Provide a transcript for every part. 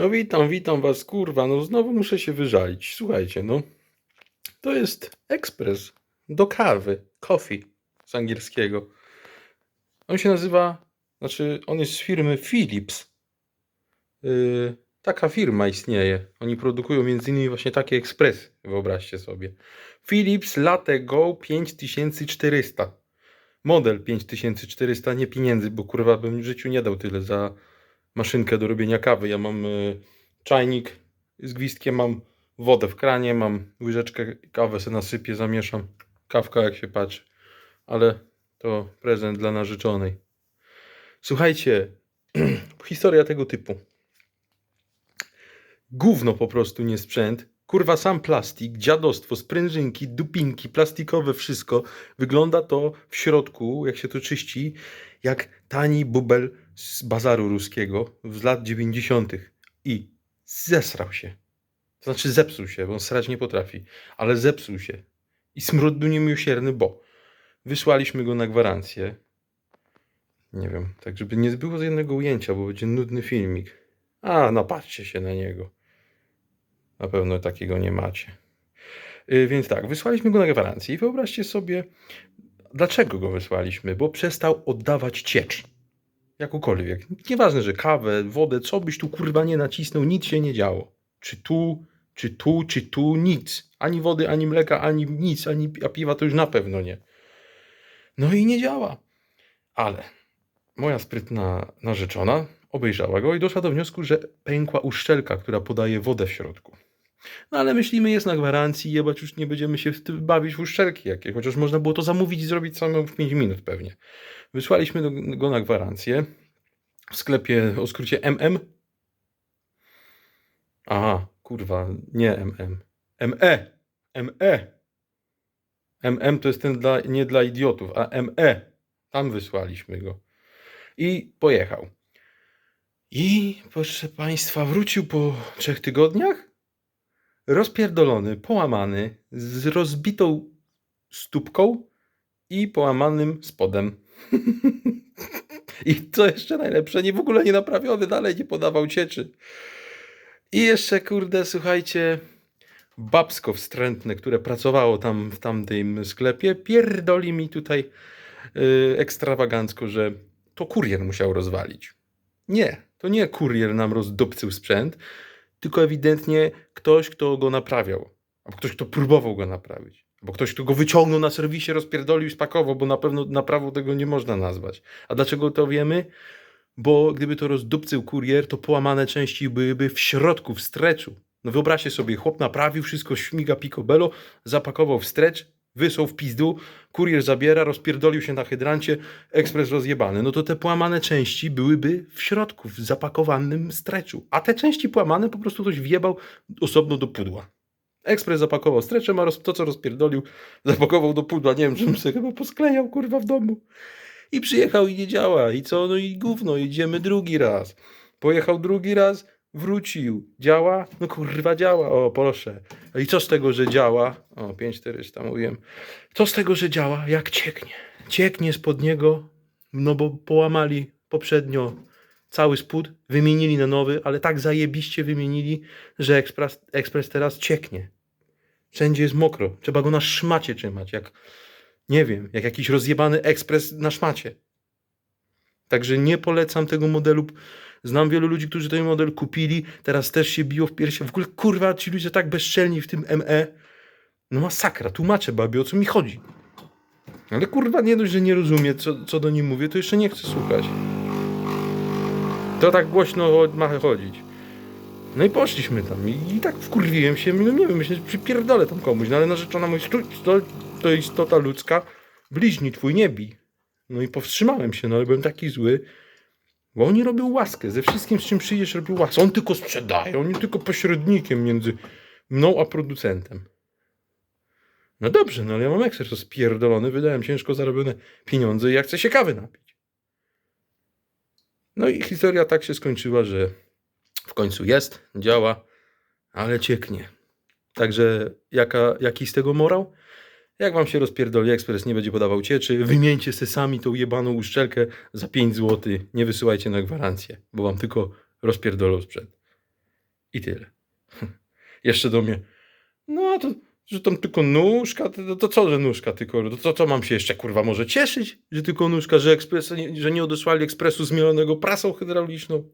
No witam, witam was, kurwa, no znowu muszę się wyżalić. Słuchajcie, no, to jest ekspres do kawy, coffee z angielskiego. On się nazywa, znaczy on jest z firmy Philips. Yy, taka firma istnieje. Oni produkują między innymi właśnie takie ekspresy, wyobraźcie sobie. Philips Latte Go 5400. Model 5400, nie pieniędzy, bo kurwa bym w życiu nie dał tyle za maszynkę do robienia kawy. Ja mam y, czajnik z gwizdkiem, mam wodę w kranie, mam łyżeczkę, kawę sobie nasypię, zamieszam. Kawka jak się patrzy. Ale to prezent dla narzeczonej. Słuchajcie, historia tego typu. Gówno po prostu nie sprzęt. Kurwa sam plastik, dziadostwo, sprężynki, dupinki, plastikowe wszystko. Wygląda to w środku, jak się to czyści, jak tani bubel z bazaru ruskiego z lat 90. I zesrał się. To znaczy zepsuł się, bo on srać nie potrafi, ale zepsuł się. I smród był niemiłosierny, bo wysłaliśmy go na gwarancję. Nie wiem, tak żeby nie było z jednego ujęcia, bo będzie nudny filmik. A, napatrzcie się na niego. Na pewno takiego nie macie. Yy, Więc tak, wysłaliśmy go na gwarancję i wyobraźcie sobie, dlaczego go wysłaliśmy, bo przestał oddawać ciecz. Jakąkolwiek. Nieważne, że kawę, wodę, co byś tu kurwa nie nacisnął, nic się nie działo. Czy tu, czy tu, czy tu, nic. Ani wody, ani mleka, ani nic, ani a piwa to już na pewno nie. No i nie działa. Ale moja sprytna narzeczona obejrzała go i doszła do wniosku, że pękła uszczelka, która podaje wodę w środku. No ale myślimy, jest na gwarancji, jebać już nie będziemy się bawić w uszczelki jakie, chociaż można było to zamówić i zrobić samemu w 5 minut pewnie. Wysłaliśmy go na gwarancję w sklepie o skrócie MM. Aha, kurwa, nie MM. ME. ME. MM to jest ten dla, nie dla idiotów, a ME. Tam wysłaliśmy go. I pojechał. I proszę Państwa, wrócił po trzech tygodniach rozpierdolony, połamany, z rozbitą stópką i połamanym spodem. I co jeszcze najlepsze, nie w ogóle nie naprawiony, dalej nie podawał cieczy. I jeszcze, kurde, słuchajcie, babsko wstrętne, które pracowało tam w tamtym sklepie, pierdoli mi tutaj yy, ekstrawagancko, że to kurier musiał rozwalić. Nie, to nie kurier nam rozdupcył sprzęt, tylko ewidentnie ktoś, kto go naprawiał, albo ktoś, kto próbował go naprawić, albo ktoś, kto go wyciągnął na serwisie, rozpierdolił i spakował, bo na pewno naprawą tego nie można nazwać. A dlaczego to wiemy? Bo gdyby to rozdupcył kurier, to połamane części byłyby w środku, w streczu. No wyobraźcie sobie, chłop naprawił, wszystko śmiga picobello, zapakował w strecz, wysłał w pizdu, kurier zabiera, rozpierdolił się na hydrancie, ekspres rozjebany. No to te połamane części byłyby w środku, w zapakowanym streczu. A te części połamane po prostu ktoś wjebał osobno do pudła. Ekspres zapakował streczem, a to co rozpierdolił zapakował do pudła. Nie wiem, czym sobie chyba posklejał, kurwa, w domu. I przyjechał i nie działa. I co? No i gówno, idziemy drugi raz. Pojechał drugi raz, wrócił. Działa? No kurwa działa. O, proszę. I co z tego, że działa? O, 5400 mówiłem. Co z tego, że działa? Jak cieknie. Cieknie spod niego, no bo połamali poprzednio cały spód, wymienili na nowy, ale tak zajebiście wymienili, że ekspres, ekspres teraz cieknie. Wszędzie jest mokro. Trzeba go na szmacie trzymać, jak nie wiem, jak jakiś rozjebany ekspres na szmacie. Także nie polecam tego modelu. Znam wielu ludzi, którzy ten model kupili, teraz też się biją w piersi. W ogóle kurwa, ci ludzie tak bezczelni w tym ME. No masakra, tłumaczę babie, o co mi chodzi. Ale kurwa, nie dość, że nie rozumie, co, co do niej mówię, to jeszcze nie chce słuchać. To tak głośno ma chodzić. No i poszliśmy tam i, i tak wkurwiłem się, no nie wiem, myślę, że przypierdolę tam komuś, no ale narzeczona mówi, "Stój, to, to istota ludzka, bliźni twój nie bij. No i powstrzymałem się, no ale byłem taki zły, bo oni robią łaskę, ze wszystkim z czym przyjdziesz robią łaskę, on tylko sprzedaje, on tylko pośrednikiem między mną a producentem. No dobrze, no ale ja mam ekspres spierdolony, wydałem ciężko zarobione pieniądze i ja chcę się kawy napić. No i historia tak się skończyła, że w końcu jest, działa, ale cieknie. Także jaka, jaki z tego morał? Jak wam się rozpierdoli ekspres, nie będzie podawał cieczy, wymieńcie se sami tą jebaną uszczelkę za 5 zł, nie wysyłajcie na gwarancję, bo wam tylko rozpierdolą sprzęt. I tyle. Jeszcze do mnie. No, to, że tam tylko nóżka, to, to co, że nóżka tylko? To co, co mam się jeszcze, kurwa, może cieszyć, że tylko nóżka, że, ekspres, że nie odesłali ekspresu zmielonego prasą hydrauliczną?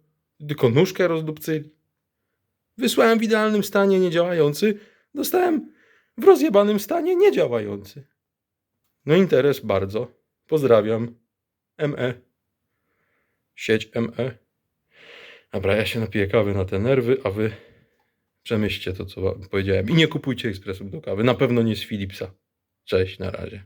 Tylko nóżkę rozdupcyli. Wysłałem w idealnym stanie niedziałający, dostałem w rozjebanym stanie niedziałający. No interes bardzo. Pozdrawiam. ME. Sieć ME. Dobra, ja się napiję kawy na te nerwy, a wy przemyślcie to, co powiedziałem. I nie kupujcie ekspresów do kawy. Na pewno nie z Philipsa. Cześć, na razie.